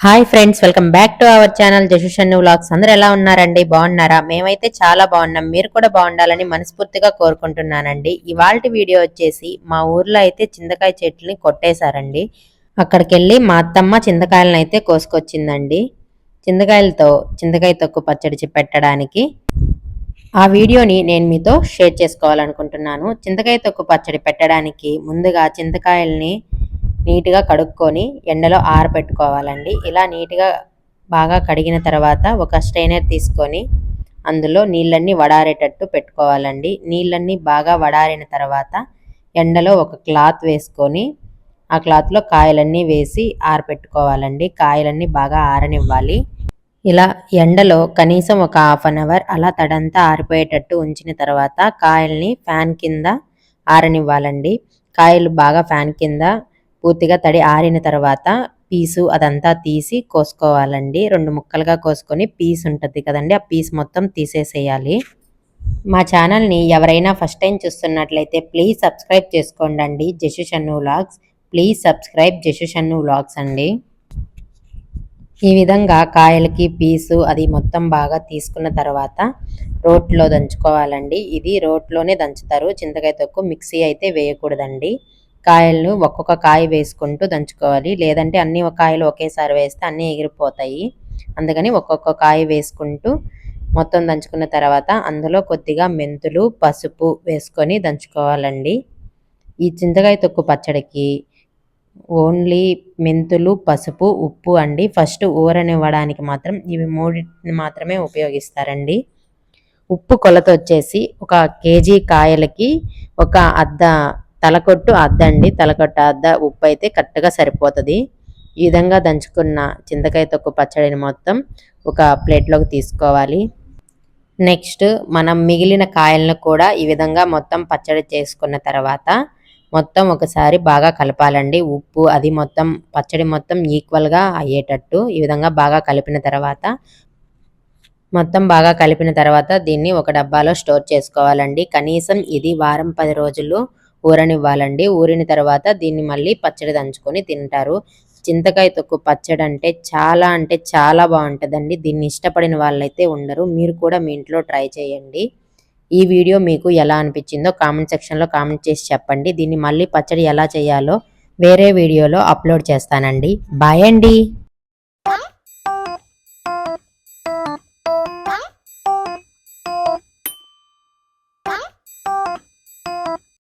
Hi friends welcome back to our channel జషుషన్ను vlogs అందరు ఎలా ఉన్నారండి? బాగున్నారా? మేమైతే చాలా బాగున్నాం. మీరు కూడా బాగుండాలని మనస్ఫూర్తిగా కోరుకుంటున్నానండి. ఇవాళ వీడియో వచ్చేసి మా ఊర్లో అయితే చింతకాయ చెట్లని కొట్టేశారండి. అక్కడికి వెళ్ళి మా అత్తమ్మ చింతకాయలను అయితే కోసుకొచ్చిందండి. చింతకాయలతో చింతకాయ తొక్కు పచ్చడి పెట్టడానికి. ఆ వీడియోని నేను మీతో షేర్ చేసుకోవాలనుకుంటున్నాను. చింతకాయ తొక్కు పచ్చడి పెట్టడానికి ముందుగా చింతకాయల్ని నీట్గా కడుక్కొని ఎండలో ఆరబెట్టుకోవాలండి ఇలా నీట్గా బాగా కడిగిన తర్వాత ఒక స్ట్రైనర్ తీసుకొని అందులో నీళ్ళన్నీ వడారేటట్టు పెట్టుకోవాలండి. నీళ్ళన్నీ బాగా వడారిన తర్వాత ఎండలో ఒక క్లాత్ వేసుకొని ఆ క్లాత్లో కాయలన్నీ వేసి ఆరబెట్టుకోవాలండి కాయలన్నీ బాగా ఆరనివ్వాలి. ఇలా ఎండలో కనీసం ఒక హాఫ్ అన్ అవర్ అలా తడంతా ఆరిపోయేటట్టు ఉంచిన తర్వాత కాయల్ని ఫ్యాన్ కింద ఆరనివ్వాలండి. కాయలు బాగా ఫ్యాన్ కింద పూర్తిగా తడి ఆరిన తర్వాత పీసు అదంతా తీసి కోసుకోవాలండి. రెండు ముక్కలుగా కోసుకొని పీస్ ఉంటుంది కదండి ఆ పీస్ మొత్తం తీసేసేయాలి. మా ఛానల్ని ఎవరైనా ఫస్ట్ టైం చూస్తున్నట్లయితే ప్లీజ్ సబ్స్క్రైబ్ చేసుకోండి అండి Jashu Shannu vlogs. Please subscribe Jashu Shannu vlogs అండి. ఈ విధంగా కాయలకి పీసు అది మొత్తం బాగా తీసుకున్న తర్వాత రోట్లో దంచుకోవాలండి. ఇది రోట్లోనే దంచుతారు. చింతకాయ తొక్కు మిక్సీ అయితే వేయకూడదండి. కాయలను ఒక్కొక్క కాయ వేసుకుంటూ దంచుకోవాలి. లేదంటే అన్ని కాయలు ఒకేసారి వేస్తే అన్నీ ఎగిరిపోతాయి. అందుకని ఒక్కొక్క కాయ వేసుకుంటూ మొత్తం దంచుకున్న తర్వాత అందులో కొద్దిగా మెంతులు పసుపు వేసుకొని దంచుకోవాలండి. ఈ చింతకాయ తొక్కు పచ్చడికి ఓన్లీ మెంతులు పసుపు ఉప్పు అండి. ఫస్ట్ ఊరనివ్వడానికి మాత్రం ఇవి మూడింటిని మాత్రమే ఉపయోగిస్తారండి. ఉప్పు కొలత వచ్చేసి ఒక కేజీ కాయలకి ఒక అద్ద తలకొట్టు అద్ద అండి తలకొట్టు అద్ద ఉప్పు అయితే కరెక్ట్గా సరిపోతుంది. ఈ విధంగా దంచుకున్న చింతకాయ తొక్కు పచ్చడిని మొత్తం ఒక ప్లేట్లోకి తీసుకోవాలి. నెక్స్ట్ మనం మిగిలిన కాయలను కూడా ఈ విధంగా మొత్తం పచ్చడి చేసుకున్న తర్వాత మొత్తం ఒకసారి బాగా కలపాలండి. ఉప్పు అది మొత్తం పచ్చడి మొత్తం ఈక్వల్గా అయ్యేటట్టు ఈ విధంగా బాగా కలిపిన తర్వాత మొత్తం బాగా కలిపిన తర్వాత దీన్ని ఒక డబ్బాలో స్టోర్ చేసుకోవాలండి. కనీసం ఇది వారం పది రోజులు ఊరనివ్వాలండి. ఊరిన తర్వాత దీన్ని మళ్ళీ పచ్చడి దంచుకొని తింటారు. చింతకాయ తొక్కు పచ్చడి అంటే చాలా అంటే చాలా బాగుంటుందండి. దీన్ని ఇష్టపడిన వాళ్ళైతే ఉండరు. మీరు కూడా మీ ఇంట్లో ట్రై చేయండి. ఈ వీడియో మీకు ఎలా అనిపించిందో కామెంట్ సెక్షన్లో కామెంట్ చేసి చెప్పండి. దీన్ని మళ్ళీ పచ్చడి ఎలా చేయాలో వేరే వీడియోలో అప్లోడ్ చేస్తానండి. బాయ్ అండి.